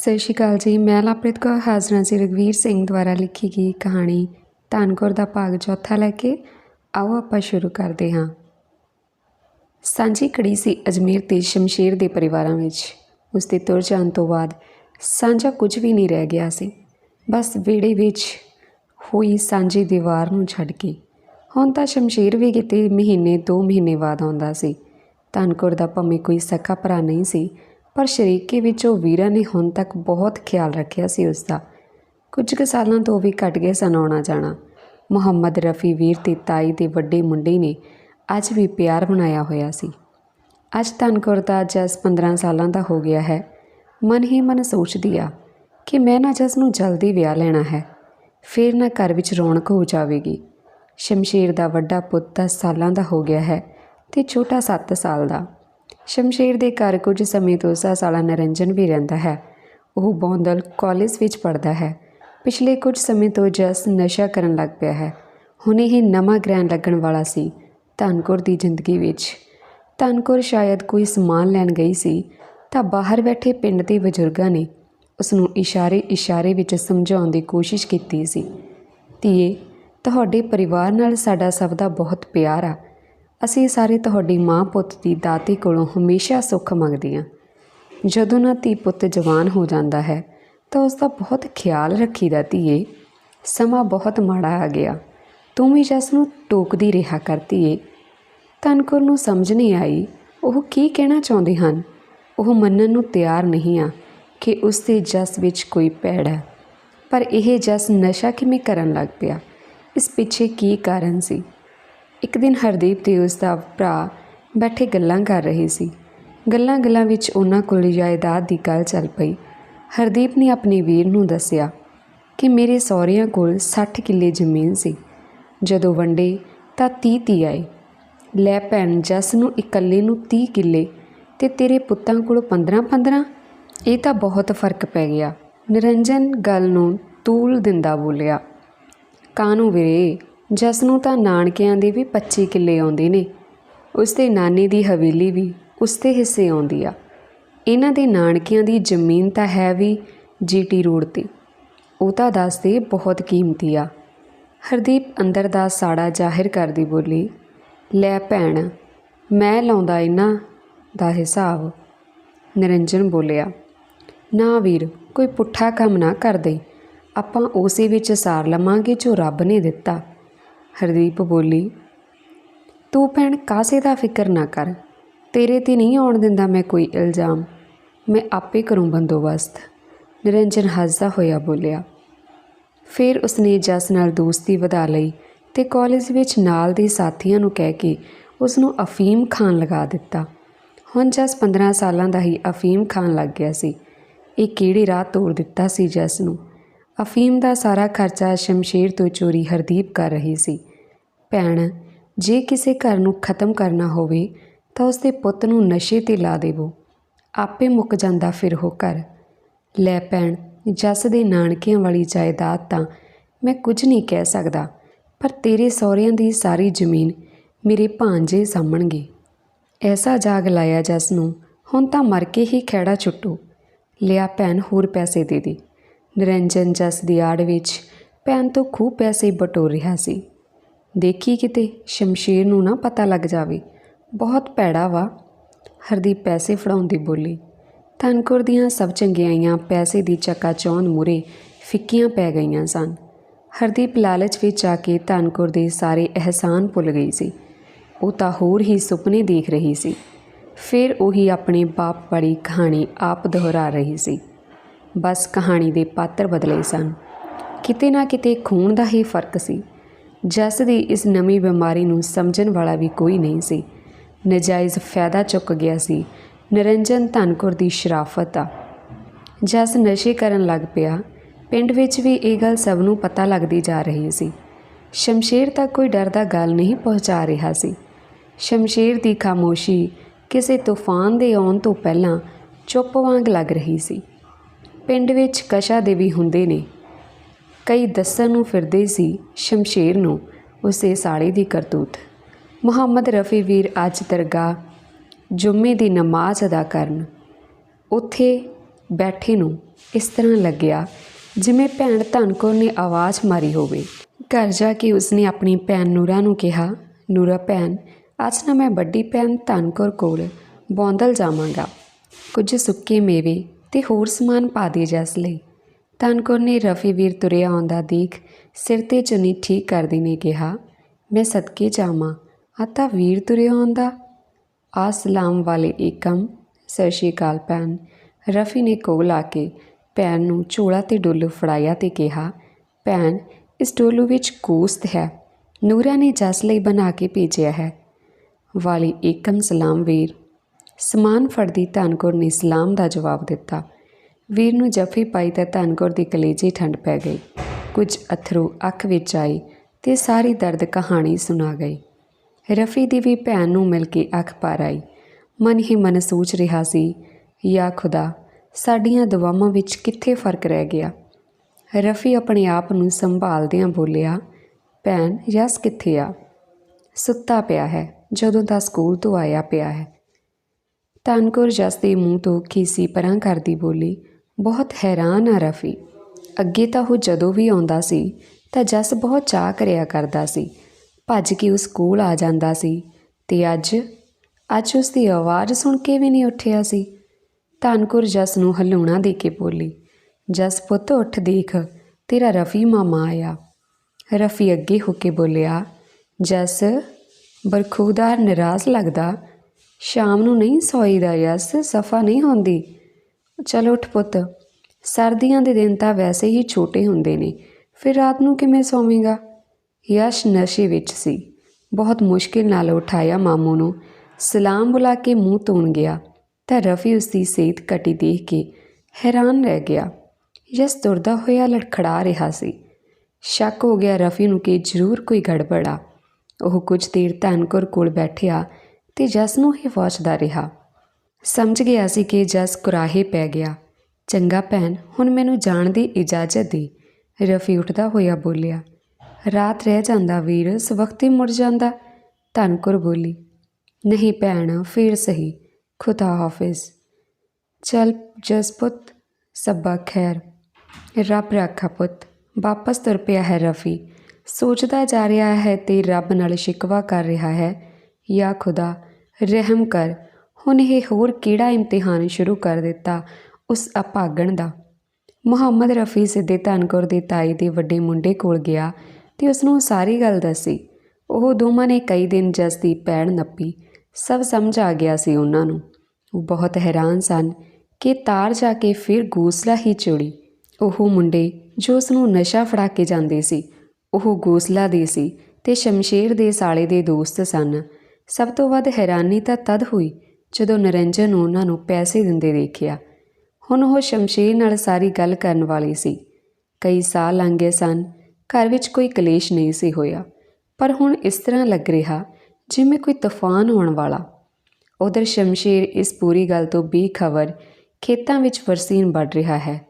ਸਤਿ ਸ਼੍ਰੀ ਅਕਾਲ ਜੀ। ਮੈਂ ਲਵਪ੍ਰੀਤ ਕੌਰ, ਹਾਜ਼ਰਾਂ ਜੀ ਰਘਵੀਰ ਸਿੰਘ ਦੁਆਰਾ ਲਿਖੀ ਗਈ ਕਹਾਣੀ ਧੰਨਕੌਰ ਦਾ ਭਾਗ ਚੌਥਾ ਲੈ ਕੇ। ਆਓ ਆਪਾਂ ਸ਼ੁਰੂ ਕਰਦੇ ਹਾਂ। ਸਾਂਝੀ ਕੜੀ ਸੀ ਅਜਮੇਰ ਤੇ ਸ਼ਮਸ਼ੀਰ ਦੇ ਪਰਿਵਾਰਾਂ ਵਿੱਚ। ਉਸ ਦੇ ਤੁਰ ਜਾਣ ਤੋਂ ਬਾਅਦ ਸਾਂਝਾ ਕੁਝ ਵੀ ਨਹੀਂ ਰਹਿ ਗਿਆ ਸੀ। ਬਸ ਵਿਹੜੇ ਵਿੱਚ ਹੋਈ ਸਾਂਝੀ ਦੀਵਾਰ ਨੂੰ ਛੱਡ ਕੇ। ਹੁਣ ਤਾਂ ਸ਼ਮਸ਼ੀਰ ਵੀ ਕਿਤੇ ਮਹੀਨੇ, ਦੋ ਮਹੀਨੇ ਬਾਅਦ ਆਉਂਦਾ ਸੀ। ਧੰਨਕੌਰ ਦਾ ਭਾਵੇਂ ਕੋਈ ਸੱਕਾ ਭਰਾ ਨਹੀਂ ਸੀ ਪਰ ਸ਼ਰੀਕੇ ਵਿੱਚ ਉਹ ਵੀਰਾ ਨੇ ਹੁਣ ਤੱਕ ਬਹੁਤ ਖਿਆਲ ਰੱਖਿਆ ਸੀ ਉਸ ਦਾ ਕੁਝ ਕੁ ਸਾਲਾਂ ਤੋਂ ਵੀ ਘਟ ਗਏ ਸਨ ਆਉਣਾ ਜਾਣਾ। ਮੁਹੰਮਦ ਰਫੀ ਵੀਰ ਤੇ ਤਾਈ ਦੇ ਵੱਡੇ ਮੁੰਡੇ ਨੇ ਅੱਜ ਵੀ ਪਿਆਰ ਬਣਾਇਆ ਹੋਇਆ ਸੀ। ਅੱਜ ਧਨਕੁਰ ਦਾ ਜਸ 15 ਸਾਲਾਂ ਦਾ ਹੋ ਗਿਆ ਹੈ। ਮਨ ਹੀ ਮਨ ਸੋਚਦੀ ਆ ਕਿ ਮੈਂ ਨਾ ਜਸ ਨੂੰ ਜਲਦੀ ਵਿਆਹ ਲੈਣਾ ਹੈ। ਫਿਰ ਨਾ ਘਰ ਵਿੱਚ ਰੌਣਕ ਹੋ ਜਾਵੇਗੀ। ਸ਼ਮਸ਼ੀਰ ਦਾ ਵੱਡਾ ਪੁੱਤ 10 ਸਾਲਾਂ ਦਾ ਹੋ ਗਿਆ ਹੈ ਤੇ ਛੋਟਾ 7 ਸਾਲ ਦਾ। ਸ਼ਮਸ਼ੀਰ ਦੇ ਘਰ ਕੁਝ ਸਮੇਂ ਤੋਂ ਉਸਦਾ ਸਾਲਾ ਨਰਿੰਜਨ ਵੀ ਰਹਿੰਦਾ ਹੈ। ਉਹ ਬੌਂਦਲ ਕਾਲਜ ਵਿੱਚ ਪੜ੍ਹਦਾ ਹੈ। ਪਿਛਲੇ ਕੁਝ ਸਮੇਂ ਤੋਂ ਜਸ ਨਸ਼ਾ ਕਰਨ ਲੱਗ ਪਿਆ ਹੈ। ਹੁਣ ਇਹ ਨਵਾਂ ਗ੍ਰਹਿਣ ਲੱਗਣ ਵਾਲਾ ਸੀ ਧਨਕੌਰ ਦੀ ਜ਼ਿੰਦਗੀ ਵਿੱਚ। ਧਨਕੁਰ ਸ਼ਾਇਦ ਕੋਈ ਸਮਾਨ ਲੈਣ ਗਈ ਸੀ ਤਾਂ ਬਾਹਰ ਬੈਠੇ ਪਿੰਡ ਦੇ ਬਜ਼ੁਰਗਾਂ ਨੇ ਉਸ ਨੂੰ ਇਸ਼ਾਰੇ ਇਸ਼ਾਰੇ ਵਿੱਚ ਸਮਝਾਉਣ ਦੀ ਕੋਸ਼ਿਸ਼ ਕੀਤੀ ਸੀ। ਧੀਏ, ਤੁਹਾਡੇ ਪਰਿਵਾਰ ਨਾਲ ਸਾਡਾ ਸਭ ਦਾ ਬਹੁਤ ਪਿਆਰ ਆ। ਅਸੀਂ ਸਾਰੇ ਤੁਹਾਡੀ ਮਾਂ ਪੁੱਤ ਦੀ ਦਾਤੀ ਕੋਲੋਂ ਹਮੇਸ਼ਾ ਸੁੱਖ ਮੰਗਦੇ ਹਾਂ। ਜਦੋਂ ਨਾ ਧੀ ਪੁੱਤ ਜਵਾਨ ਹੋ ਜਾਂਦਾ ਹੈ, ਤਾਂ ਉਸ ਦਾ ਬਹੁਤ ਖਿਆਲ ਰੱਖੀਦਾ ਧੀਏ। ਸਮਾਂ ਬਹੁਤ ਮਾੜਾ ਆ ਗਿਆ। ਤੂੰ ਵੀ ਜਸ ਨੂੰ ਟੋਕਦੀ ਰਿਹਾ ਕਰਤੀ ਏ ਤਨਕੁਰ ਨੂੰ ਸਮਝ ਨਹੀਂ ਆਈ, ਉਹ ਕੀ ਕਹਿਣਾ ਚਾਹੁੰਦੇ ਹਨ? ਉਹ ਮੰਨਣ ਨੂੰ ਤਿਆਰ ਨਹੀਂ ਆ ਕਿ ਉਸ ਦੇ ਜਸ ਵਿੱਚ ਕੋਈ ਪੈੜ ਹੈ। ਪਰ ਇਹ ਜਸ ਨਸ਼ਾ ਕਿਵੇਂ ਕਰਨ ਲੱਗ ਪਿਆ? ਇਸ ਪਿੱਛੇ ਕੀ ਕਾਰਨ ਸੀ? ਇੱਕ ਦਿਨ ਹਰਦੀਪ ਤੇ ਉਸ ਦਾ ਭਰਾ ਬੈਠੇ ਗੱਲਾਂ ਕਰ ਰਹੇ ਸੀ। ਗੱਲਾਂ ਗੱਲਾਂ ਵਿੱਚ ਉਹਨਾਂ ਕੋਲ ਜਾਇਦਾਦ ਦੀ ਗੱਲ ਚੱਲ ਪਈ। ਹਰਦੀਪ ਨੇ ਆਪਣੇ ਵੀਰ ਨੂੰ ਦੱਸਿਆ ਕਿ ਮੇਰੇ ਸਹੁਰਿਆਂ ਕੋਲ 60 ਕਿੱਲੇ ਜ਼ਮੀਨ ਸੀ। ਜਦੋਂ ਵੰਡੇ ਤਾਂ 30 ਤੀਹ ਆਏ। ਲੈ ਭੈਣ, ਜਸ ਨੂੰ ਇਕੱਲੇ ਨੂੰ 30 ਕਿੱਲੇ ਤੇ ਤੇਰੇ ਪੁੱਤਾਂ ਕੋਲ 15 15 ਇਹ ਤਾਂ ਬਹੁਤ ਫ਼ਰਕ ਪੈ ਗਿਆ। ਨਿਰੰਜਨ ਗੱਲ ਨੂੰ ਤੂਲ ਦਿੰਦਾ ਬੋਲਿਆ ਕਾਨੂੰ ਵੀਰੇ? ਜਸ ਨੂੰ ਤਾਂ ਨਾਨਕਿਆਂ ਦੇ ਵੀ 25 ਕਿੱਲੇ ਆਉਂਦੇ ਨੇ। ਉਸ ਦੇ ਨਾਨੇ ਦੀ ਹਵੇਲੀ ਵੀ ਉਸ ਦੇ ਹਿੱਸੇ ਆਉਂਦੀ ਆ। ਇਹਨਾਂ ਦੇ ਨਾਨਕਿਆਂ ਦੀ ਜ਼ਮੀਨ ਤਾਂ ਹੈ ਵੀ ਜੀਟੀ ਰੋਡ ਤੇ। ਉਹ ਤਾਂ ਦੱਸਦੇ ਬਹੁਤ ਕੀਮਤੀ ਆ। ਹਰਦੀਪ ਅੰਦਰ ਦਾ ਸਾੜਾ ਜ਼ਾਹਿਰ ਕਰਦੀ ਬੋਲੀ, ਲੈ ਭੈਣ, ਮੈਂ ਲਾਉਂਦਾ ਇਹਨਾਂ ਦਾ ਹਿਸਾਬ। ਨਿਰੰਜਨ ਬੋਲਿਆ, ਨਾ ਵੀਰ, ਕੋਈ ਪੁੱਠਾ ਕੰਮ ਨਾ ਕਰਦੇ ਆਪਾਂ ਉਸੇ ਵਿੱਚ ਸਾਰ ਲਵਾਂਗੇ ਜੋ ਰੱਬ ਨੇ ਦਿੱਤਾ। ਹਰਦੀਪ ਬੋਲੀ, ਤੂੰ ਭੈਣ ਕਾਸੇ ਦਾ ਫਿਕਰ ਨਾ ਕਰ। ਤੇਰੇ ਤੇ ਨਹੀਂ ਆਉਣ ਦਿੰਦਾ ਮੈਂ ਕੋਈ ਇਲਜ਼ਾਮ। ਮੈਂ ਆਪੇ ਕਰੂੰ ਬੰਦੋਬਸਤ। ਨਿਰੰਜਨ ਹੱਸਦਾ ਹੋਇਆ ਬੋਲਿਆ। ਫਿਰ ਉਸਨੇ ਜਸ ਨਾਲ ਦੋਸਤੀ ਵਧਾ ਲਈ ਤੇ ਕਾਲਜ ਵਿੱਚ ਨਾਲ ਦੇ ਸਾਥੀਆਂ ਨੂੰ ਕਹਿ ਕੇ ਉਸ ਨੂੰ ਅਫੀਮ ਖਾਣ ਲਗਾ ਦਿੱਤਾ। ਹੁਣ ਜਸ 15 ਸਾਲਾਂ ਦਾ ਹੀ ਅਫੀਮ ਖਾਣ ਲੱਗ ਗਿਆ ਸੀ। ਇਹ ਕਿਹੜੀ ਰਾਹ ਤੋੜ ਦਿੱਤਾ ਸੀ ਜਸ ਨੂੰ? ਅਫੀਮ ਦਾ ਸਾਰਾ ਖਰਚਾ ਸ਼ਮਸ਼ੀਰ ਤੋਂ ਚੋਰੀ ਹਰਦੀਪ ਕਰ ਰਹੀ ਸੀ। ਭੈਣ, ਜੇ ਕਿਸੇ ਘਰ ਨੂੰ ਖਤਮ ਕਰਨਾ ਹੋਵੇ, ਤਾਂ ਉਸਦੇ ਪੁੱਤ ਨੂੰ ਨਸ਼ੇ ਤੇ ਲਾ ਦੇਵੋ। ਆਪੇ ਮੁੱਕ ਜਾਂਦਾ ਫਿਰ ਉਹ ਘਰ। ਲੈ ਭੈਣ, ਜੱਸ ਦੇ ਨਾਨਕਿਆਂ ਵਾਲੀ ਜਾਇਦਾਦ ਤਾਂ ਮੈਂ ਕੁਝ ਨਹੀਂ ਕਹਿ ਸਕਦਾ, ਪਰ ਤੇਰੇ ਸਹੁਰਿਆਂ ਦੀ ਸਾਰੀ ਜ਼ਮੀਨ ਮੇਰੇ ਭਾਂਜੇ ਸਾਂਭਣਗੇ। ਐਸਾ ਜਾਗ ਲਾਇਆ ਜਸ ਨੂੰ, ਹੁਣ ਤਾਂ ਮਰ ਕੇ ਹੀ ਖੈੜਾ ਛੁੱਟੂ। ਲਿਆ ਭੈਣ ਹੋਰ ਪੈਸੇ ਦੇ ਦੇ। ਨਿਰੰਜਨ ਜੱਸ ਦੀ ਆੜ ਵਿੱਚ ਭੈਣ ਤੋਂ ਖੂਬ ਪੈਸੇ ਬਟੋਰ ਰਿਹਾ ਸੀ। ਦੇਖੀ ਕਿਤੇ ਸ਼ਮਸ਼ੀਰ ਨੂੰ ਨਾ ਪਤਾ ਲੱਗ ਜਾਵੇ। ਬਹੁਤ ਭੈੜਾ ਵਾ। ਹਰਦੀਪ ਪੈਸੇ ਫੜਾਉਂਦੀ ਬੋਲੀ, ਧਨਕੁਰ ਦੀਆਂ ਸਭ ਚੰਗਿਆਈਆਂ ਪੈਸੇ ਦੀ ਚੱਕਾ ਚੌਂਦ ਮੂਰੇ ਫਿੱਕੀਆਂ ਪੈ ਗਈਆਂ ਸਨ। ਹਰਦੀਪ ਲਾਲਚ ਵਿੱਚ ਆ ਕੇ ਧਨਕੁਰ ਦੇ ਸਾਰੇ ਅਹਿਸਾਨ ਭੁੱਲ ਗਈ ਸੀ। ਉਹ ਤਾਂ ਹੋਰ ਹੀ ਸੁਪਨੇ ਦੇਖ ਰਹੀ ਸੀ। ਫਿਰ ਉਹੀ ਆਪਣੇ ਬਾਪ ਵਾਲੀ ਕਹਾਣੀ ਆਪ ਦੁਹਰਾ ਰਹੀ ਸੀ। ਬਸ ਕਹਾਣੀ ਦੇ ਪਾਤਰ ਬਦਲੇ ਸਨ। ਕਿਤੇ ਨਾ ਕਿਤੇ ਖੂਨ ਦਾ ਹੀ ਫ਼ਰਕ ਸੀ। ਜਸ ਦੀ ਇਸ ਨਵੀਂ ਬਿਮਾਰੀ ਨੂੰ ਸਮਝਣ ਵਾਲਾ ਵੀ ਕੋਈ ਨਹੀਂ ਸੀ। ਨਜਾਇਜ਼ ਫਾਇਦਾ ਚੁੱਕ ਗਿਆ ਸੀ। ਨਿਰੰਜਨ ਧਨਕੁਰ ਦੀ ਸ਼ਰਾਫਤ ਆ। ਜਸ ਨਸ਼ੇ ਕਰਨ ਲੱਗ ਪਿਆ। ਪਿੰਡ ਵਿੱਚ ਵੀ ਇਹ ਗੱਲ ਸਭ ਨੂੰ ਪਤਾ ਲੱਗਦੀ ਜਾ ਰਹੀ ਸੀ। ਸ਼ਮਸ਼ੀਰ ਤੱਕ ਕੋਈ ਡਰ ਦਾ ਗੱਲ ਨਹੀਂ ਪਹੁੰਚਾ ਰਿਹਾ ਸੀ। ਸ਼ਮਸ਼ੀਰ ਦੀ ਖਾਮੋਸ਼ੀ ਕਿਸੇ ਤੂਫਾਨ ਦੇ ਆਉਣ ਤੋਂ ਪਹਿਲਾਂ ਚੁੱਪ ਵਾਂਗ ਲੱਗ ਰਹੀ ਸੀ। ਪਿੰਡ ਵਿੱਚ ਕਸ਼ਾ ਦੇਵੀ ਹੁੰਦੇ ਨੇ। ਕਈ ਦੱਸਣ ਨੂੰ ਫਿਰਦੇ ਸੀ ਸ਼ਮਸ਼ੀਰ ਨੂੰ, ਉਸੇ ਸਾਲੇ ਦੀ ਕਰਤੂਤ। ਮੁਹੰਮਦ ਰਫੀ ਵੀਰ ਅੱਜ ਦਰਗਾਹ ਜੁਮੇ ਦੀ ਨਮਾਜ਼ ਅਦਾ ਕਰਨ, ਉੱਥੇ ਬੈਠੇ ਨੂੰ ਇਸ ਤਰ੍ਹਾਂ ਲੱਗਿਆ ਜਿਵੇਂ ਭੈਣ ਧਨਕੌਰ ਨੇ ਆਵਾਜ਼ ਮਾਰੀ ਹੋਵੇ। ਘਰ ਜਾ ਕੇ ਉਸਨੇ ਆਪਣੀ ਭੈਣ ਨੂਰਾ ਨੂੰ ਕਿਹਾ, ਨੂਰਾ ਭੈਣ, ਅੱਜ ਨਾ ਮੈਂ ਵੱਡੀ ਭੈਣ ਧਨਕੌਰ ਕੋਲ ਬੌਂਦਲ ਜਾਵਾਂਗਾ। ਕੁਝ ਸੁੱਕੇ ਮੇਵੇ ਤੇ ਹੋਰ ਸਮਾਨ ਪਾ ਦੇ ਜਸ ਲਈ। ਧਨਕੌਰ ਨੇ ਰਫੀ ਵੀਰ ਤੁਰਿਆ ਆਉਂਦਾ ਦੇਖ, ਸਿਰ ਤੇ ਚੁੰਨੀ ਠੀਕ ਕਰਦੀ ਨੇ ਕਿਹਾ, ਮੈਂ ਸਦਕੇ ਜਾਵਾਂ ਆ ਤਾਂ ਵੀਰ ਤੁਰਿਆ ਆਉਂਦਾ। ਆ ਸਲਾਮ ਵਾਲੇ ਏਕਮ, ਸਤਿ ਸ਼੍ਰੀ ਅਕਾਲ ਭੈਣ। ਰਫੀ ਨੇ ਕੋਲ ਆ ਕੇ ਭੈਣ ਨੂੰ ਝੋਲਾ ਤੇ ਡੋਲੂ ਫੜਾਇਆ ਤੇ ਕਿਹਾ, ਭੈਣ, ਇਸ ਡੋਲੂ ਵਿੱਚ ਗੋਸ਼ਤ ਹੈ ਨੂਰਾ ਨੇ ਜਸ ਲਈ ਬਣਾ ਕੇ ਭੇਜਿਆ ਹੈ। ਵਾਲੀ ਏਕਮ ਸਲਾਮ ਵੀਰ, ਸਮਾਨ ਫੜਦੀ ਧਨਕੁਰ ਨੇ ਸਲਾਮ ਦਾ ਜਵਾਬ ਦਿੱਤਾ। ਵੀਰ ਨੂੰ ਜੱਫੀ ਪਾਈ ਤਾਂ ਧਨਕੌਰ ਦੀ ਕਲੇਜੇ ਠੰਡ ਪੈ ਗਈ। ਕੁਝ ਅਥਰੂ ਅੱਖ ਵਿੱਚ ਆਈ ਤੇ ਸਾਰੀ ਦਰਦ ਕਹਾਣੀ ਸੁਣਾ ਗਈ। ਰਫੀ ਦੀ ਵੀ ਭੈਣ ਨੂੰ ਮਿਲ ਕੇ ਅੱਖ ਪਾਰ ਆਈ। ਮਨ ਹੀ ਮਨ ਸੋਚ ਰਿਹਾ ਸੀ, ਯਾ ਖੁਦਾ, ਸਾਡੀਆਂ ਦੁਆਵਾਂ ਵਿੱਚ ਕਿੱਥੇ ਫ਼ਰਕ ਰਹਿ ਗਿਆ? ਰਫੀ ਆਪਣੇ ਆਪ ਨੂੰ ਸੰਭਾਲਦਿਆਂ ਬੋਲਿਆ, ਭੈਣ, ਯਸ ਕਿੱਥੇ ਆ? ਸੁੱਤਾ ਪਿਆ ਹੈ, ਜਦੋਂ ਦਾ ਸਕੂਲ ਤੋਂ ਆਇਆ ਪਿਆ ਹੈ। ਤਾਨਕੌਰ ਜਸ ਦੇ ਮੂੰਹ ਤੋਂ ਖੀਸੀ ਪਰਾਂ ਕਰਦੀ ਬੋਲੀ ਬਹੁਤ ਹੈਰਾਨ ਆ ਰਫੀ। ਅੱਗੇ ਤਾਂ ਉਹ ਜਦੋਂ ਵੀ ਆਉਂਦਾ ਸੀ, ਤਾਂ ਜਸ ਬਹੁਤ ਚਾਹ ਕਰਿਆ ਕਰਦਾ ਸੀ। ਭੱਜ ਕੇ ਉਹ ਸਕੂਲ ਆ ਜਾਂਦਾ ਸੀ ਤੇ ਅੱਜ ਅੱਜ ਉਸ ਦੀ ਆਵਾਜ਼ ਸੁਣ ਕੇ ਵੀ ਨਹੀਂ ਉੱਠਿਆ ਸੀ। ਤਾਨਕੌਰ ਜਸ ਨੂੰ ਹਲੂਣਾ ਦੇ ਕੇ ਬੋਲੀ, ਜਸ ਪੁੱਤ, ਉੱਠ ਦੇਖ, ਤੇਰਾ ਰਫੀ ਮਾਮਾ ਆਇਆ। ਰਫੀ ਅੱਗੇ ਹੋ ਕੇ ਬੋਲਿਆ, ਜਸ, ਬਰਖੂਦਾਰ ਨਰਾਜ਼ ਲੱਗਦਾ। ਸ਼ਾਮ ਨੂੰ ਨਹੀਂ ਸੋਈਦਾ ਯਸ ਸਫਾ ਨਹੀਂ ਹੁੰਦੀ। ਚਲ ਉੱਠ ਪੁੱਤ। ਸਰਦੀਆਂ ਦੇ ਦਿਨ ਤਾਂ ਵੈਸੇ ਹੀ ਛੋਟੇ ਹੁੰਦੇ ਨੇ। ਫਿਰ ਰਾਤ ਨੂੰ ਕਿਵੇਂ ਸੌਵੇਂਗਾ? ਯਸ਼ ਨਸ਼ੇ ਵਿੱਚ ਸੀ। ਬਹੁਤ ਮੁਸ਼ਕਿਲ ਨਾਲ ਉਠਾਇਆ ਮਾਮੂ ਨੂੰ। ਸਲਾਮ ਬੁਲਾ ਕੇ ਮੂੰਹ ਧੋਣ ਗਿਆ। ਤਾਂ ਰਫੀ ਉਸ ਦੀ ਸਿਹਤ ਘਟੀ ਦੇਖ ਕੇ ਹੈਰਾਨ ਰਹਿ ਗਿਆ। ਯਸ ਤੁਰਦਾ ਹੋਇਆ ਲੜਖੜਾ ਰਿਹਾ ਸੀ। ਸ਼ੱਕ ਹੋ ਗਿਆ ਰਫੀ ਨੂੰ ਕਿ ਜ਼ਰੂਰ ਕੋਈ ਗੜਬੜ ਆ। ਉਹ ਕੁਝ ਦੇਰ ਧਨਕੌਰ ਕੋਲ ਬੈਠਿਆ ਤੇ ਜਸ ਨੂੰ ਹੀ ਵਾਚਦਾ ਰਿਹਾ। ਸਮਝ ਗਿਆ ਸੀ ਕਿ ਜਸ ਕੁਰਾਹੇ ਪੈ ਗਿਆ। ਚੰਗਾ ਭੈਣ, ਹੁਣ ਮੈਨੂੰ ਜਾਣ ਦੀ ਇਜਾਜ਼ਤ ਦੇ, ਰਫੀ ਉੱਠਦਾ ਹੋਇਆ ਬੋਲਿਆ। ਰਾਤ ਰਹਿ ਜਾਂਦਾ ਵੀਰ, ਸਵਖਤੇ ਮੁੜ ਜਾਂਦਾ, ਧਨਕੁਰ ਬੋਲੀ। ਨਹੀਂ ਭੈਣ, ਫਿਰ ਸਹੀ, ਖੁਦਾ ਹਾਫਿਜ਼। ਚਲ ਜਸ ਪੁੱਤ, ਸੱਬਾ ਖੈਰ। ਰੱਬ ਰੱਖਾ ਪੁੱਤ, ਵਾਪਸ ਤੁਰ ਪਿਆ ਹੈ ਰਫੀ। ਸੋਚਦਾ ਜਾ ਰਿਹਾ ਹੈ ਤੇ ਰੱਬ ਨਾਲ ਸ਼ਿਕਵਾ ਕਰ ਰਿਹਾ ਹੈ। ਯਾ ਖੁਦਾ, ਰਹਿਮ ਕਰ ਹੁਣ ਇਹ ਹੋਰ ਕਿਹੜਾ ਇਮਤਿਹਾਨ ਸ਼ੁਰੂ ਕਰ ਦਿੱਤਾ ਉਸ ਅਪਾਗਣ ਦਾ? ਮੁਹੰਮਦ ਰਫੀ ਸਿੱਧੇ ਧਨਕੌਰ ਦੇ ਤਾਈ ਦੇ ਵੱਡੇ ਮੁੰਡੇ ਕੋਲ ਗਿਆ ਤੇ ਉਸ ਨੂੰ ਸਾਰੀ ਗੱਲ ਦੱਸੀ। ਉਹ ਦੋਵਾਂ ਨੇ ਕਈ ਦਿਨ ਜਸ ਦੀ ਪੈੜ ਨੱਪੀ। ਸਭ ਸਮਝ ਆ ਗਿਆ ਸੀ ਉਹਨਾਂ ਨੂੰ। ਉਹ ਬਹੁਤ ਹੈਰਾਨ ਸਨ ਕਿ ਤਾਰ ਜਾ ਕੇ ਫਿਰ ਗੋਸਲਾ ਹੀ ਚੋੜੀ ਉਹ ਮੁੰਡੇ ਜੋ ਉਸ ਨੂੰ ਨਸ਼ਾ ਫੜਾ ਕੇ ਜਾਂਦੇ ਸੀ, ਉਹ ਗੋਸਲਾ ਦੇ ਸੀ ਤੇ ਸ਼ਮਸ਼ੇਰ ਦੇ ਸਾਲੇ ਦੇ ਦੋਸਤ ਸਨ। ਸਭ ਤੋਂ ਵੱਧ ਹੈਰਾਨੀ ਤਾਂ ਤਦ ਹੋਈ ਜਦੋਂ ਨਰਿੰਜਨ ਨੂੰ ਉਹਨਾਂ ਨੂੰ ਪੈਸੇ ਦਿੰਦੇ ਦੇਖਿਆ ਹੁਣ ਉਹ ਸ਼ਮਸ਼ੇਰ ਨਾਲ ਸਾਰੀ ਗੱਲ ਕਰਨ ਵਾਲੀ ਸੀ। ਕਈ ਸਾਲ ਲੰਘ ਗਏ ਸਨ, ਘਰ ਵਿੱਚ ਕੋਈ ਕਲੇਸ਼ ਨਹੀਂ ਸੀ ਹੋਇਆ, ਪਰ ਹੁਣ ਇਸ ਤਰ੍ਹਾਂ ਲੱਗ ਰਿਹਾ ਜਿਵੇਂ ਕੋਈ ਤੂਫਾਨ ਹੋਣ ਵਾਲਾ। ਉਧਰ ਸ਼ਮਸ਼ੇਰ ਇਸ ਪੂਰੀ ਗੱਲ ਤੋਂ ਬੇਖਬਰ ਖੇਤਾਂ ਵਿੱਚ ਵਰਸੀਨ ਵੱਢ ਰਿਹਾ ਹੈ।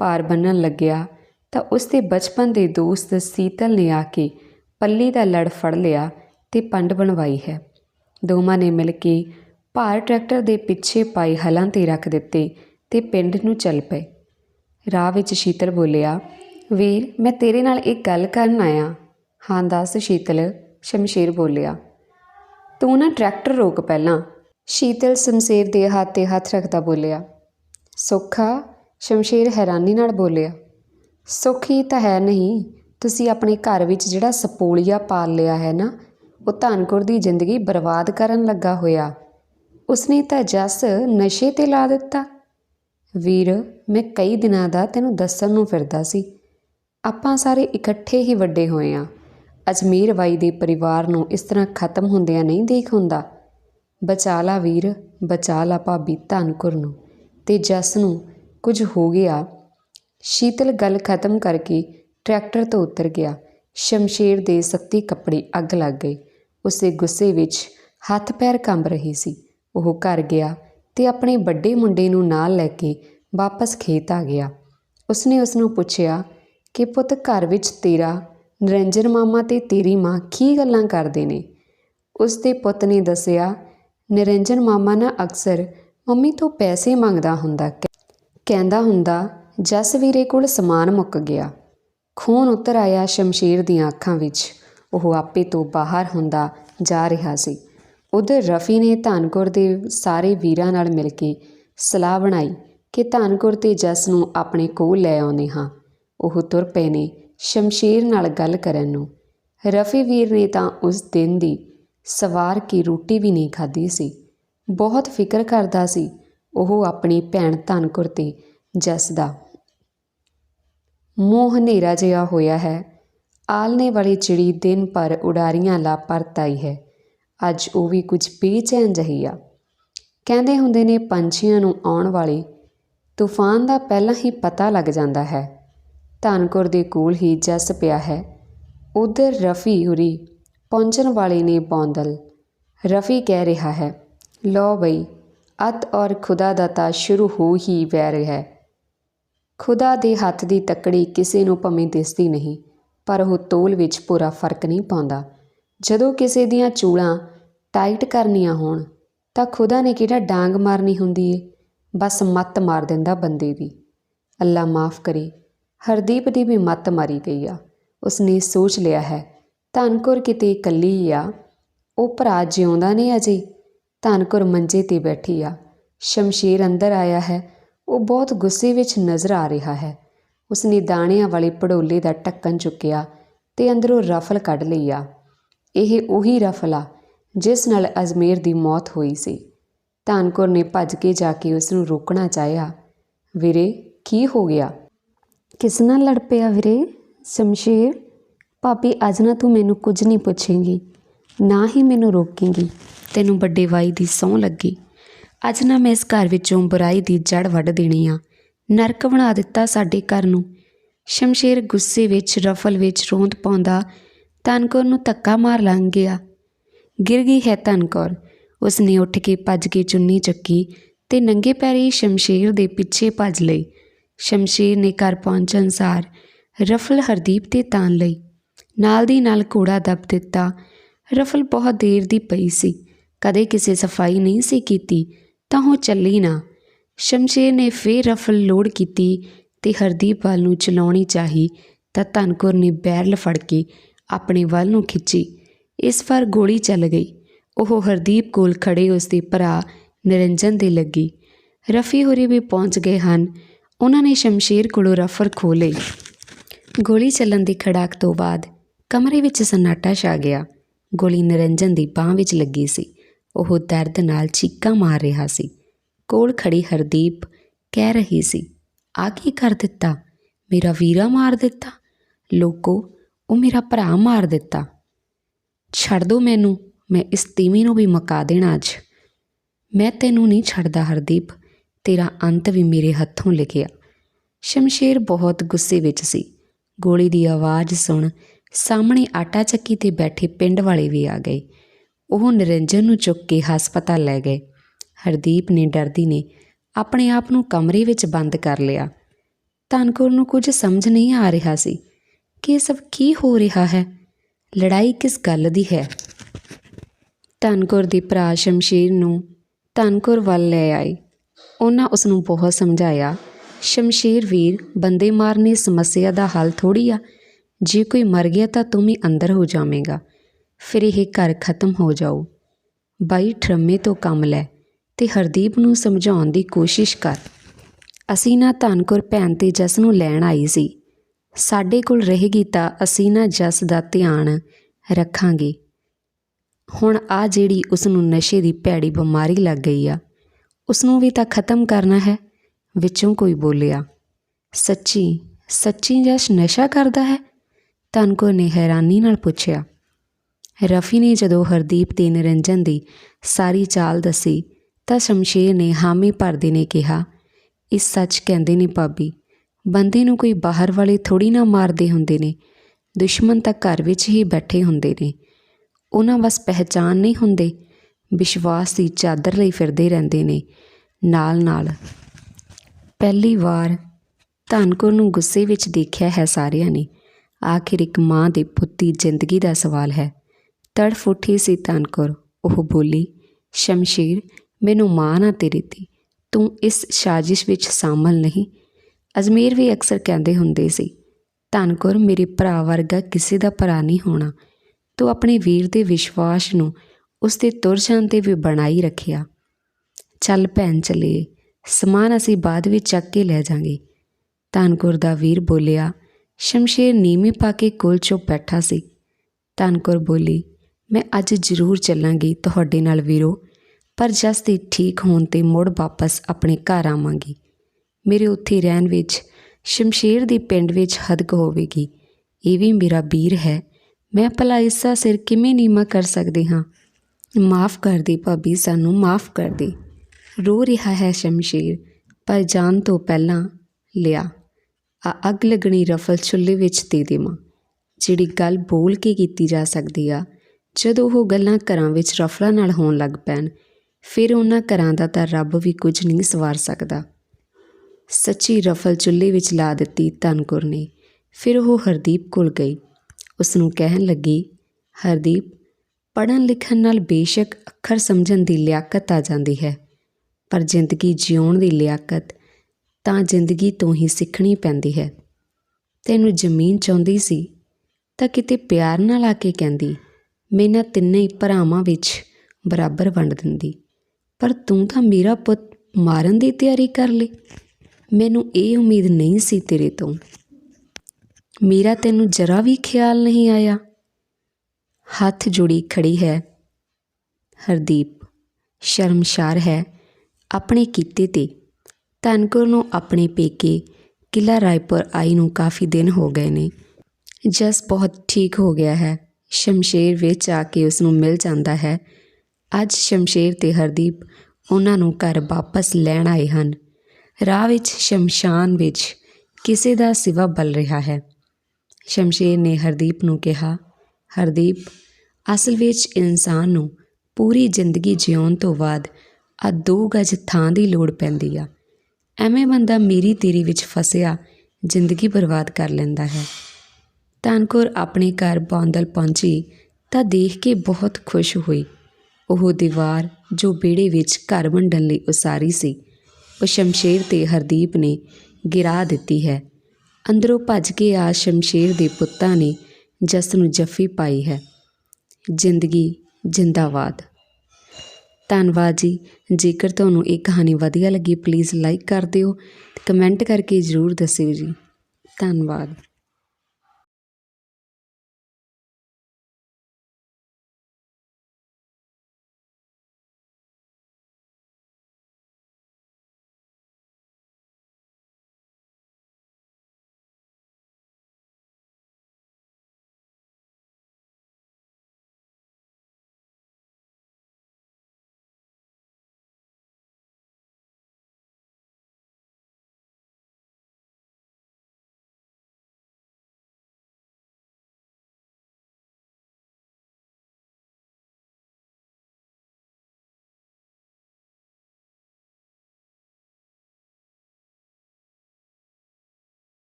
ਭਾਰ ਬੰਨਣ ਲੱਗਿਆ ਤਾਂ ਉਸ ਦੇ ਬਚਪਨ ਦੇ ਦੋਸਤ ਸੀਤਲ ਨੇ ਆ ਕੇ ਪੱਲੀ ਦਾ ਲੜ ਫੜ ਲਿਆ ਤੇ ਪੰਡ ਬਣਵਾਈ ਹੈ। ਦੋਵਾਂ ਨੇ ਮਿਲ ਕੇ ਭਾਰ ਟਰੈਕਟਰ ਦੇ ਪਿੱਛੇ ਪਾਈ ਹਲਾਂ ਤੇ ਰੱਖ ਦਿੱਤੇ ਤੇ ਪਿੰਡ ਨੂੰ ਚੱਲ ਪਏ। ਰਾਹ ਵਿੱਚ ਸ਼ੀਤਲ ਬੋਲਿਆ, ਵੀਰ, ਮੈਂ ਤੇਰੇ ਨਾਲ ਇੱਕ ਗੱਲ ਕਰਨ ਆਇਆ। ਹਾਂ ਦੱਸ ਸ਼ੀਤਲ ਸ਼ਮਸ਼ੇਰ ਬੋਲਿਆ, ਤੂੰ ਨਾ ਟਰੈਕਟਰ ਰੋਕ ਪਹਿਲਾਂ। ਸ਼ੀਤਲ ਸ਼ਮਸ਼ੇਰ ਦੇ ਹੱਥ ਤੇ ਹੱਥ ਰੱਖਦਾ ਬੋਲਿਆ, ਸੁੱਖਾ? ਸ਼ਮਸ਼ੇਰ ਹੈਰਾਨੀ ਨਾਲ ਬੋਲਿਆ, ਸੁੱਖੀ ਤਾਂ ਹੈ ਨਹੀਂ, ਤੁਸੀਂ ਆਪਣੇ ਘਰ ਵਿੱਚ ਜਿਹੜਾ ਸਪੋਲੀਆ ਪਾਲ ਲਿਆ ਹੈ ਨਾ, ਉਹ ਧਨਕੌਰ ਦੀ ਜ਼ਿੰਦਗੀ ਬਰਬਾਦ ਕਰਨ ਲੱਗਾ ਹੋਇਆ। ਉਸਨੇ ਤਾਂ ਜੱਸ ਨਸ਼ੇ ਤੇ ਲਾ ਦਿੱਤਾ। ਵੀਰ, ਮੈਂ ਕਈ ਦਿਨਾਂ ਦਾ ਤੈਨੂੰ ਦੱਸਣ ਨੂੰ ਫਿਰਦਾ ਸੀ। ਆਪਾਂ ਸਾਰੇ ਇਕੱਠੇ ਹੀ ਵੱਡੇ ਹੋਏ ਆ। ਅਜਮੀਰ ਬਾਈ ਦੇ ਪਰਿਵਾਰ ਨੂੰ ਇਸ ਤਰ੍ਹਾਂ ਖਤਮ ਹੁੰਦਿਆਂ ਨਹੀਂ ਦੇਖ ਹੁੰਦਾ। ਬਚਾ ਲਾ ਵੀਰ, ਬਚਾ ਲਾ ਭਾਬੀ ਧਨਕੁਰ ਨੂੰ। ਤੇ ਜੱਸ ਨੂੰ ਕੁਝ ਹੋ ਗਿਆ। ਸ਼ੀਤਲ ਗੱਲ ਖਤਮ ਕਰਕੇ ਟਰੈਕਟਰ ਤੋਂ ਉਤਰ ਗਿਆ। ਸ਼ਮਸ਼ੇਰ ਦੇ ਸੱਤੀ ਕੱਪੜੇ ਅੱਗ ਲੱਗ ਗਏ। ਉਸੇ ਗੁੱਸੇ ਵਿੱਚ ਹੱਥ ਪੈਰ ਕੰਬ ਰਹੀ ਸੀ। ਉਹ ਘਰ ਗਿਆ ਤੇ ਆਪਣੇ ਵੱਡੇ ਮੁੰਡੇ ਨੂੰ ਨਾਲ ਲੈ ਕੇ ਵਾਪਸ ਖੇਤ ਆ ਗਿਆ। ਉਸਨੇ ਉਸ ਨੂੰ ਪੁੱਛਿਆ ਕਿ, ਪੁੱਤ, ਘਰ ਵਿੱਚ ਤੇਰਾ ਨਰਿੰਜਨ ਮਾਮਾ ਤੇ ਤੇਰੀ ਮਾਂ ਕੀ ਗੱਲਾਂ ਕਰਦੇ ਨੇ? ਉਸ ਦੇ ਪੁੱਤ ਨੇ ਦੱਸਿਆ, ਨਰਿੰਜਨ ਮਾਮਾ ਨਾ ਅਕਸਰ ਮੰਮੀ ਤੋਂ ਪੈਸੇ ਮੰਗਦਾ ਹੁੰਦਾ ਕਹਿੰਦਾ ਹੁੰਦਾ, ਜਸ ਵੀਰੇ ਕੋਲ ਸਮਾਨ ਮੁੱਕ ਗਿਆ। ਖੂਨ ਉਤਰ ਆਇਆ ਸ਼ਮਸ਼ੀਰ ਦੀਆਂ ਅੱਖਾਂ ਵਿੱਚ। ਉਹ ਆਪੇ ਤੋਂ ਬਾਹਰ ਹੁੰਦਾ ਜਾ ਰਿਹਾ ਸੀ। ਉਧਰ ਰਫੀ ਨੇ ਧਾਨਕੁਰ ਦੇ ਸਾਰੇ ਵੀਰਾਂ ਨਾਲ ਮਿਲ ਕੇ ਸਲਾਹ ਬਣਾਈ ਕਿ ਧਾਨਕੁਰ ਤੇ ਜਸ ਨੂੰ ਆਪਣੇ ਕੋਲ ਲੈ ਆਉਂਦੇ ਹਾਂ। ਉਹ ਤੁਰ ਪਏ ਨੇ ਸ਼ਮਸ਼ੀਰ ਨਾਲ ਗੱਲ ਕਰਨ ਨੂੰ। ਰਫੀ ਵੀਰ ਨੇ ਤਾਂ ਉਸ ਦਿਨ ਦੀ ਸਵਾਰ ਕੀ ਰੋਟੀ ਵੀ ਨਹੀਂ ਖਾਧੀ ਸੀ। ਬਹੁਤ ਫਿਕਰ ਕਰਦਾ ਸੀ ਉਹ ਆਪਣੀ ਭੈਣ ਧਨਕੁਰ ਤੇ ਜਸ ਦਾ। ਮੂੰਹ ਹਨੇਰਾ ਜਿਹਾ ਹੋਇਆ ਹੈ। ਆਲਨੇ ਵਾਲੀ ਚਿੜੀ ਦਿਨ ਪਰ ਉਡਾਰੀਆਂ ਲਾ ਪਰਤ ਆਈ ਹੈ। ਅੱਜ ਉਹ ਵੀ ਕੁਝ ਬੇਚੈਨ ਜਹੀ ਆ। ਕਹਿੰਦੇ ਹੁੰਦੇ ਨੇ, ਪੰਛੀਆਂ ਨੂੰ ਆਉਣ ਵਾਲੇ ਤੂਫਾਨ ਦਾ ਪਹਿਲਾਂ ਹੀ ਪਤਾ ਲੱਗ ਜਾਂਦਾ ਹੈ। ਧਨਕੁਰ ਦੇ ਕੋਲ ਹੀ ਜੱਸ ਪਿਆ ਹੈ। ਉਧਰ ਰਫੀ ਹੁਰੀ ਪਹੁੰਚਣ ਵਾਲੇ ਨੇ ਬੌਂਦਲ। ਰਫੀ ਕਹਿ ਰਿਹਾ ਹੈ ਲੋ ਬਈ, ਅਤ ਔਰ ਖੁਦਾ ਦਾ ਤਾਂ ਸ਼ੁਰੂ ਹੋ ਹੀ ਵੈਰ ਹੈ। ਖੁਦਾ ਦੇ ਹੱਥ ਦੀ ਤੱਕੜੀ ਕਿਸੇ ਨੂੰ ਭਵੇਂ ਦਿਸਦੀ ਨਹੀਂ, ਪਰ ਉਹ ਤੋਲ ਵਿੱਚ ਪੂਰਾ ਫ਼ਰਕ ਨਹੀਂ ਪਾਉਂਦਾ। ਜਦੋਂ ਕਿਸੇ ਦੀਆਂ ਚੂੜਾਂ ਟਾਈਟ ਕਰਨੀਆਂ ਹੋਣ, ਤਾਂ ਖੁਦਾ ਨੇ ਕਿਹੜਾ ਡਾਂਗ ਮਾਰਨੀ ਹੁੰਦੀ ਏ? ਬਸ ਮੱਤ ਮਾਰ ਦਿੰਦਾ ਬੰਦੇ ਦੀ। ਅੱਲਾ ਮਾਫ ਕਰੇ, ਹਰਦੀਪ ਦੀ ਵੀ ਮੱਤ ਮਾਰੀ ਗਈ ਆ। ਉਸਨੇ ਸੋਚ ਲਿਆ ਹੈ, ਧਨਕੁਰ ਕਿਤੇ ਇਕੱਲੀ ਆ। ਉਹ ਭਰਾ ਜਿਉਂਦਾ ਨੇ ਅਜੇ। ਧਨਕੁਰ ਮੰਜੇ ਤੇ ਬੈਠੀ ਆ। ਸ਼ਮਸ਼ੀਰ ਅੰਦਰ ਆਇਆ ਹੈ। ਉਹ ਬਹੁਤ ਗੁੱਸੇ ਵਿੱਚ ਨਜ਼ਰ ਆ ਰਿਹਾ ਹੈ। ਉਸਨੇ ਦਾਣਿਆਂ ਵਾਲੇ ਪੜੋਲੇ ਦਾ ਢੱਕਣ ਚੁੱਕਿਆ ਤੇ ਅੰਦਰੋਂ ਰਫਲ ਕੱਢ ਲਈ ਆ। ਇਹ ਉਹੀ ਰਫਲ ਆ ਜਿਸ ਨਾਲ ਅਜਮੇਰ ਦੀ ਮੌਤ ਹੋਈ ਸੀ। ਧਨਕੁਰ ਨੇ ਭੱਜ ਕੇ ਜਾ ਕੇ ਉਸ ਨੂੰ ਰੋਕਣਾ ਚਾਹਿਆ। ਵੀਰੇ, ਕੀ ਹੋ ਗਿਆ? ਕਿਸ ਨਾਲ ਲੜ ਪਿਆ ਵੀਰੇ? ਸ਼ਮਸ਼ੀਰ, ਭਾਬੀ ਅੱਜ ਨਾ ਤੂੰ ਮੈਨੂੰ ਕੁਝ ਨਹੀਂ ਪੁੱਛੇਂਗੀ, ਨਾ ਹੀ ਮੈਨੂੰ ਰੋਕੇਂਗੀ, ਤੈਨੂੰ ਵੱਡੇ ਵਾਈ ਦੀ ਸਹੁੰ ਲੱਗੀ। ਅੱਜ ਨਾ ਮੈਂ ਇਸ ਘਰ ਵਿੱਚੋਂ ਬੁਰਾਈ ਦੀ ਜੜ ਵੱਢ ਦੇਣੀ ਆ। ਨਰਕ ਬਣਾ ਦਿੱਤਾ ਸਾਡੇ ਘਰ ਨੂੰ। ਸ਼ਮਸ਼ੀਰ ਗੁੱਸੇ ਵਿੱਚ, ਰਫਲ ਵਿੱਚ ਰੋਂਦ ਪਾਉਂਦਾ ਤਨਕੌਰ ਨੂੰ ਧੱਕਾ ਮਾਰ ਲੰਘ ਗਿਆ। ਗਿਰ ਗਈ ਹੈ ਤਨਕੌਰ। ਉਸਨੇ ਉੱਠ ਕੇ ਭੱਜ ਕੇ ਚੁੰਨੀ ਚੱਕੀ ਤੇ ਨੰਗੇ ਪੈਰੀ ਸ਼ਮਸ਼ੀਰ ਦੇ ਪਿੱਛੇ ਭੱਜ ਲਈ। ਸ਼ਮਸ਼ੀਰ ਨੇ ਘਰ ਪਹੁੰਚਣ ਸਾਰ ਰਫਲ ਹਰਦੀਪ ਤੇ ਤਾਨ ਲਈ। ਨਾਲ ਦੀ ਨਾਲ ਕੂੜਾ ਦੱਬ ਦਿੱਤਾ। ਰਫਲ ਬਹੁਤ ਦੇਰ ਦੀ ਪਈ ਸੀ। ਕਦੇ ਕਿਸੇ ਸਫ਼ਾਈ ਨਹੀਂ ਸੀ ਕੀਤੀ, ਤਾਂ ਉਹ ਚੱਲੀ ਨਾ। ਸ਼ਮਸ਼ੀਰ ਨੇ ਫੇਰ ਰਫਲ ਲੋਡ ਕੀਤੀ ਤੇ ਹਰਦੀਪ ਵੱਲ ਨੂੰ ਚਲਾਉਣੀ ਚਾਹੀ ਤਾਂ ਧਨਕੁਰ ਨੇ ਬੈਰਲ ਫੜ ਕੇ ਆਪਣੇ ਵੱਲ ਨੂੰ ਖਿੱਚੀ। ਇਸ ਵਾਰ ਗੋਲੀ ਚੱਲ ਗਈ। ਉਹ ਹਰਦੀਪ ਕੋਲ ਖੜੇ ਉਸ ਦੇ ਭਰਾ ਨਿਰੰਜਨ ਦੇ ਲੱਗੀ। ਰਫੀ ਹੋਰੀ ਵੀ ਪਹੁੰਚ ਗਏ ਹਨ। ਉਹਨਾਂ ਨੇ ਸ਼ਮਸ਼ੀਰ ਕੋਲੋਂ ਰਫਰ ਖੋਹ ਲਈ ਗੋਲੀ ਚੱਲਣ ਦੀ ਖੜਾਕ ਤੋਂ ਬਾਅਦ ਕਮਰੇ ਵਿੱਚ ਸਨਾਟਾ ਛਾ ਗਿਆ। ਗੋਲੀ ਨਿਰੰਜਨ ਦੀ ਬਾਹ ਵਿੱਚ ਲੱਗੀ ਸੀ। ਉਹ ਦਰਦ ਨਾਲ ਚੀਕਾਂ ਮਾਰ ਰਿਹਾ ਸੀ। ਕੋਲ ਖੜੀ ਹਰਦੀਪ ਕਹਿ ਰਹੀ ਸੀ, ਆ ਕੀ ਕਰ ਦਿੱਤਾ? ਮੇਰਾ ਵੀਰਾ ਮਾਰ ਦਿੱਤਾ? ਲੋਕੋ ਉਹ ਮੇਰਾ ਭਰਾ ਮਾਰ ਦਿੱਤਾ। ਛੱਡ ਦੋ ਮੈਨੂੰ, ਮੈਂ ਇਸ ਤੀਵੀਂ ਨੂੰ ਵੀ ਮਕਾ ਦੇਣਾ ਅੱਜ। ਮੈਂ ਤੈਨੂੰ ਨਹੀਂ ਛੱਡਦਾ ਹਰਦੀਪ, ਤੇਰਾ ਅੰਤ ਵੀ ਮੇਰੇ ਹੱਥੋਂ ਲਿਖਿਆ। ਸ਼ਮਸ਼ੇਰ ਬਹੁਤ ਗੁੱਸੇ ਵਿੱਚ ਸੀ। ਗੋਲੀ ਦੀ ਆਵਾਜ਼ ਸੁਣ ਸਾਹਮਣੇ ਆਟਾ ਚੱਕੀ ਤੇ ਬੈਠੇ ਪਿੰਡ ਵਾਲੇ ਵੀ ਆ ਗਏ। ਉਹ ਨਿਰੰਜਨ ਨੂੰ ਚੁੱਕ ਕੇ ਹਸਪਤਾਲ ਲੈ ਗਏ। ਹਰਦੀਪ ਨੇ ਡਰਦੀ ਨੇ ਆਪਣੇ ਆਪ ਨੂੰ ਕਮਰੇ ਵਿੱਚ ਬੰਦ ਕਰ ਲਿਆ। ਧਨਕੁਰ ਨੂੰ ਕੁਝ ਸਮਝ ਨਹੀਂ ਆ ਰਿਹਾ ਸੀ। ਕਿ ਇਹ ਸਭ ਕੀ ਹੋ ਰਿਹਾ ਹੈ? ਲੜਾਈ ਕਿਸ ਗੱਲ ਦੀ ਹੈ? ਧਨਕੁਰ ਦੀ ਭਰਾ ਸ਼ਮਸ਼ੀਰ ਨੂੰ ਧਨਕੁਰ ਵੱਲ ਲੈ ਆਏ। ਉਹਨਾਂ ਉਸ ਨੂੰ ਬਹੁਤ ਸਮਝਾਇਆ, ਸ਼ਮਸ਼ੀਰ ਵੀਰ, ਬੰਦੇ ਮਾਰਨੇ ਸਮੱਸਿਆ ਦਾ ਹੱਲ ਥੋੜੀ ਆ। ਜੇ ਕੋਈ ਮਰ ਗਿਆ ਤਾਂ ਤੂੰ ਵੀ ਅੰਦਰ ਹੋ ਜਾਵੇਂਗਾ। ਫਿਰ ਇਹ ਘਰ ਖਤਮ ਹੋ ਜਾਊ। ਬਾਈ ਠਰਮੇ ਤੋਂ ਕੰਮ ਲੈ ਤੇ ਹਰਦੀਪ ਨੂੰ ਸਮਝਾਉਣ ਦੀ ਕੋਸ਼ਿਸ਼ ਕਰ। ਅਸੀਂ ਨਾ ਧਨਕੌਰ ਭੈਣ ਤੇ ਜਸ ਨੂੰ ਲੈਣ ਆਈ ਸੀ। ਸਾਡੇ ਕੋਲ ਰਹੇਗੀ ਤਾਂ ਅਸੀਂ ਨਾ ਜਸ ਦਾ ਧਿਆਨ ਰੱਖਾਂਗੇ। ਹੁਣ ਆ ਜਿਹੜੀ ਉਸ ਨੂੰ ਨਸ਼ੇ ਦੀ ਭੈੜੀ ਬਿਮਾਰੀ ਲੱਗ ਗਈ ਆ ਉਸ ਨੂੰ ਵੀ ਤਾਂ ਖਤਮ ਕਰਨਾ ਹੈ, ਵਿੱਚੋਂ ਕੋਈ ਬੋਲਿਆ, ਸੱਚੀ ਸੱਚੀ ਜਸ ਨਸ਼ਾ ਕਰਦਾ ਹੈ? ਤਨਕੋ ਨੇ ਹੈਰਾਨੀ ਨਾਲ ਪੁੱਛਿਆ। ਰਫੀ ਨੇ ਜਦੋਂ ਹਰਦੀਪ ਤੇ ਨਿਰੰਜਨ ਦੀ ਸਾਰੀ ਚਾਲ ਦੱਸੀ, ਤਾਂ ਸ਼ਮਸ਼ੇਰ ਨੇ ਹਾਮੀ ਭਰਦੇ ਨੇ ਕਿਹਾ ਇਹ ਸੱਚ ਕਹਿੰਦੇ ਨੇ ਭਾਬੀ ਬੰਦੇ ਨੂੰ ਕੋਈ ਬਾਹਰ ਵਾਲੇ ਥੋੜੀ ਨਾ ਮਾਰਦੇ ਹੁੰਦੇ ਨੇ, ਦੁਸ਼ਮਣ ਤਾਂ ਘਰ ਵਿੱਚ ਹੀ ਬੈਠੇ ਹੁੰਦੇ ਨੇ। ਉਹਨਾਂ ਬਸ ਪਹਿਚਾਨ ਨਹੀਂ ਹੁੰਦੇ, ਵਿਸ਼ਵਾਸ ਦੀ ਚਾਦਰ ਲਈ ਫਿਰਦੇ ਰਹਿੰਦੇ ਨੇ, ਨਾਲ ਨਾਲ। ਪਹਿਲੀ ਵਾਰ ਧਨਕੁਰ ਨੂੰ ਗੁੱਸੇ ਵਿੱਚ ਦੇਖਿਆ ਹੈ ਸਾਰਿਆਂ ਨੇ। ਆਖਿਰ ਇੱਕ ਮਾਂ ਦੇ ਪੁੱਤੀ ਜ਼ਿੰਦਗੀ ਦਾ ਸਵਾਲ ਹੈ। ਤੜਫ ਉੱਠੀ ਸੀ ਧਨਕੁਰ। ਉਹ ਬੋਲੀ, ਸ਼ਮਸ਼ੀਰ, ਮੈਨੂੰ ਮਾਂ ਨਾ ਤੇਰੀ ਤੀ। ਤੂੰ ਇਸ ਸਾਜ਼ਿਸ਼ ਵਿੱਚ ਸ਼ਾਮਲ ਨਹੀਂ। ਅਜਮੇਰ ਵੀ ਅਕਸਰ ਕਹਿੰਦੇ ਹੁੰਦੇ ਸੀ ਧੰਨਕੌਰ ਮੇਰੇ ਭਰਾ ਵਰਗਾ ਕਿਸੇ ਦਾ ਭਰਾ ਨਹੀਂ ਹੋਣਾ। ਤੂੰ ਆਪਣੇ ਵੀਰ ਦੇ ਵਿਸ਼ਵਾਸ ਨੂੰ ਉਸ ਦੇ ਤੁਰ ਜਾਣ ਤੇ ਵੀ ਬਣਾਈ ਰੱਖਿਆ। ਚੱਲ ਭੈਣ ਚਲੀਏ ਸਮਾਨ ਅਸੀਂ ਬਾਅਦ ਵਿੱਚ ਚੱਕ ਕੇ ਲੈ ਜਾਾਂਗੇ। ਧੰਨਕੌਰ ਦਾ ਵੀਰ ਬੋਲਿਆ, ਸ਼ਮਸ਼ੇਰ ਨੀਵੇਂ ਪਾ ਕੇ ਕੋਲ 'ਚੋਂ ਬੈਠਾ ਸੀ। ਧੰਨਕੌਰ ਬੋਲੀ, ਮੈਂ ਅੱਜ ਜ਼ਰੂਰ ਚੱਲਾਂਗੀ ਤੁਹਾਡੇ ਨਾਲ ਵੀਰੋ, ਪਰ ਜਸ ਦੇ ਠੀਕ ਹੋਣ ਤੇ ਮੁੜ ਵਾਪਸ ਆਪਣੇ ਘਰ ਆਵਾਂਗੀ। ਮੇਰੇ ਉੱਥੇ ਰਹਿਣ ਵਿੱਚ, ਸ਼ਮਸ਼ੇਰ ਦੇ ਪਿੰਡ ਵਿੱਚ ਹਦਕ ਹੋਵੇਗੀ। ਇਹ ਵੀ ਮੇਰਾ ਵੀਰ ਹੈ। ਮੈਂ ਭਲਾ ਇਸ ਸਿਰ ਕਿਵੇਂ ਨੀਵਾਂ ਕਰ ਸਕਦੀ ਹਾਂ? ਮਾਫ ਕਰ ਦੇ ਭਾਬੀ, ਸਾਨੂੰ ਮਾਫ ਕਰ ਦੇ। ਰੋ ਰਿਹਾ ਹੈ ਸ਼ਮਸ਼ੇਰ, ਪਰ ਜਾਣ ਤੋਂ ਪਹਿਲਾਂ ਲਿਆ। ਆ ਅੱਗ ਲੱਗਣੀ ਰਫਲ ਚੁੱਲ੍ਹੇ ਵਿੱਚ ਦੇ ਦੇਵਾਂ। ਜਿਹੜੀ ਗੱਲ ਬੋਲ ਕੇ ਕੀਤੀ ਜਾ ਸਕਦੀ ਆ, ਜਦੋਂ ਉਹ ਗੱਲਾਂ ਘਰਾਂ ਵਿੱਚ ਰਫਲਾਂ ਨਾਲ ਹੋਣ ਲੱਗ ਪੈਣ, ਫਿਰ ਉਹਨਾਂ ਘਰਾਂ ਦਾ ਤਾਂ ਰੱਬ ਵੀ ਕੁਝ ਨਹੀਂ ਸਵਾਰ ਸਕਦਾ। ਸੱਚੀ ਰਫਲ ਚੁੱਲ੍ਹੇ ਵਿੱਚ ਲਾ ਦਿੱਤੀ ਧਨਕੁਰ ਨੇ। ਫਿਰ ਉਹ ਹਰਦੀਪ ਕੋਲ ਗਈ। ਉਸ ਨੂੰ ਕਹਿਣ ਲੱਗੀ, ਹਰਦੀਪ, ਪੜ੍ਹਨ ਲਿਖਣ ਨਾਲ ਬੇਸ਼ੱਕ ਅੱਖਰ ਸਮਝਣ ਦੀ ਲਿਆਕਤ ਆ ਜਾਂਦੀ ਹੈ, ਪਰ ਜ਼ਿੰਦਗੀ ਜਿਉਣ ਦੀ ਲਿਆਕਤ ਤਾਂ ਜ਼ਿੰਦਗੀ ਤੋਂ ਹੀ ਸਿੱਖਣੀ ਪੈਂਦੀ ਹੈ। ਤੈਨੂੰ ਜ਼ਮੀਨ ਚਾਹੁੰਦੀ ਸੀ ਤਾਂ ਕਿਤੇ ਪਿਆਰ ਨਾਲ ਆ ਕੇ ਕਹਿੰਦੀ, ਮੈਨਾਂ ਤਿੰਨੇ ਹੀ ਭਰਾਵਾਂ ਵਿੱਚ ਬਰਾਬਰ ਵੰਡ ਦਿੰਦੀ, ਪਰ ਤੂੰ ਤਾਂ ਮੇਰਾ ਪੁੱਤ ਮਾਰਨ ਦੀ ਤਿਆਰੀ ਕਰ ਲਈ ਮੈਨੂੰ ਇਹ ਉਮੀਦ ਨਹੀਂ ਸੀ ਤੇਰੇ ਤੋਂ। ਮੇਰਾ ਤੈਨੂੰ ਜਰਾ ਵੀ ਖਿਆਲ ਨਹੀਂ ਆਇਆ। ਹੱਥ ਜੁੜੀ ਖੜੀ ਹੈ। ਹਰਦੀਪ, ਸ਼ਰਮਸ਼ਾਰ ਹੈ ਆਪਣੇ ਕੀਤੇ ਤੇ। ਧਨਕੁਰ ਨੂੰ ਆਪਣੇ ਪੇਕੇ ਕਿਲਾ ਰਾਏਪੁਰ ਆਈ ਨੂੰ ਕਾਫੀ ਦਿਨ ਹੋ ਗਏ ਨੇ। ਜਸ ਬਹੁਤ ਠੀਕ ਹੋ ਗਿਆ ਹੈ। ਸ਼ਮਸ਼ੇਰ ਵਿੱਚ ਆ ਕੇ ਉਸ ਨੂੰ ਮਿਲ ਜਾਂਦਾ ਹੈ। ਅੱਜ ਸ਼ਮਸ਼ੇਰ ਤੇ ਹਰਦੀਪ ਉਹਨਾਂ ਨੂੰ ਘਰ ਵਾਪਸ ਲੈਣ ਆਏ ਹਨ। ਰਾਹ ਵਿੱਚ ਸ਼ਮਸ਼ਾਨ ਵਿੱਚ ਕਿਸੇ ਦਾ ਸਿਵਾ ਬਲ ਰਿਹਾ ਹੈ। ਸ਼ਮਸ਼ੇਰ ਨੇ ਹਰਦੀਪ ਨੂੰ ਕਿਹਾ, ਹਰਦੀਪ, ਅਸਲ ਵਿੱਚ ਇਨਸਾਨ ਨੂੰ ਪੂਰੀ ਜ਼ਿੰਦਗੀ ਜਿਉਣ ਤੋਂ ਬਾਅਦ ਆ ਦੋ ਗਜ ਥਾਂ ਦੀ ਲੋੜ ਪੈਂਦੀ ਆ। ਐਵੇਂ ਬੰਦਾ ਮੇਰੀ ਤੇਰੀ ਵਿੱਚ ਫਸਿਆ, ਜ਼ਿੰਦਗੀ ਬਰਬਾਦ ਕਰ ਲੈਂਦਾ ਹੈ। ਤਾਨਕੁਰ ਆਪਣੇ ਘਰ ਬੌਂਦਲ ਪਹੁੰਚੀ ਤਾਂ ਦੇਖ ਕੇ ਬਹੁਤ ਖੁਸ਼ ਹੋਈ। ਉਹ ਦੀਵਾਰ ਜੋ ਬੇੜੇ ਵਿੱਚ ਘਰ ਵੰਡਣ ਲਈ ਉਸਾਰੀ ਸੀ ਉਹ ਸ਼ਮਸ਼ੇਰ ਤੇ ਹਰਦੀਪ ਨੇ ਗਿਰਾ ਦਿੱਤੀ ਹੈ। ਅੰਦਰੋਂ ਭੱਜ ਕੇ ਆ ਸ਼ਮਸ਼ੇਰ ਦੇ ਪੁੱਤਾਂ ਨੇ ਜਸ ਨੂੰ ਜੱਫੀ ਪਾਈ ਹੈ। ਜ਼ਿੰਦਗੀ ਜਿੰਦਾਬਾਦ। ਧੰਨਵਾਦ ਜੀ। ਜੇਕਰ ਤੁਹਾਨੂੰ ਇਹ ਕਹਾਣੀ ਵਧੀਆ ਲੱਗੀ ਪਲੀਜ਼ ਲਾਈਕ ਕਰ ਦਿਓ ਤੇ ਕਮੈਂਟ ਕਰਕੇ ਜ਼ਰੂਰ ਦੱਸਿਓ ਜੀ। ਧੰਨਵਾਦ।